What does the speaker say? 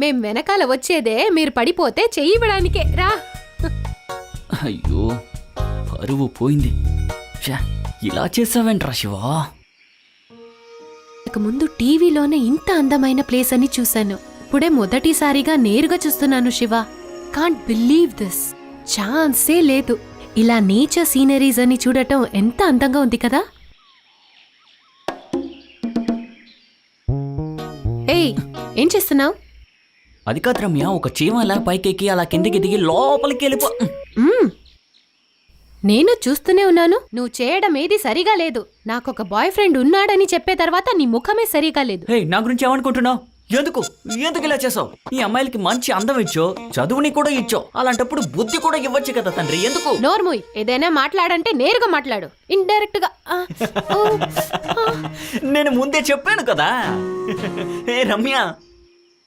మేం వెనకాల వచ్చేదే మీరు పడిపోతే చెయ్యి ఇవ్వడానికే. రా. అయ్యో పరువు పోయింది. ఛే, ఇలా చేసావేంట్రా శివా? ఇక ముందు టీవీలోనే ఇంత అందమైన ప్లేస్ అని చూశాను. ఇప్పుడే మొదటిసారిగా నేరుగా చూస్తున్నాను శివ. కాంట్ బిలీవ్ దిస్ ఛాన్సే లేదు. ఇలా నేచర్ సీనరీస్ అని చూడటం ఎంత అందంగా ఉంది కదా? ఏయ్ ఏం చేస్తున్నావు? అది కాదు రమ్య ఒక చీమ అలా పైకెక్కి అలా కిందికి దిగి లోపలికి వెళ్ళిపో. నేను చూస్తూనే ఉన్నాను. నువ్వు చేయడం ఏది సరిగా లేదు. నాకొక బాయ్ ఫ్రెండ్ ఉన్నాడని చెప్పే తర్వాత నీ ముఖమే సరిగా లేదు. హే నా గురించి ఏమనుకుంటున్నావు? ఎందుకు? ఎందుకు ఇలా చేసావు? ఈ అమ్మాయిలకి మంచి అందం ఇచ్చో చదువుని కూడా ఇచ్చో అలాంటప్పుడు బుద్ధి కూడా ఇవ్వచ్చు కదా తండ్రి ఎందుకు? నోర్ముయ్ ఏదైనా మాట్లాడంటే నేరుగా మాట్లాడు. ఇండైరెక్ట్గా ఆ, ఓ, ఆ. నేను ముందే చెప్పాను కదా. ఏ రమ్య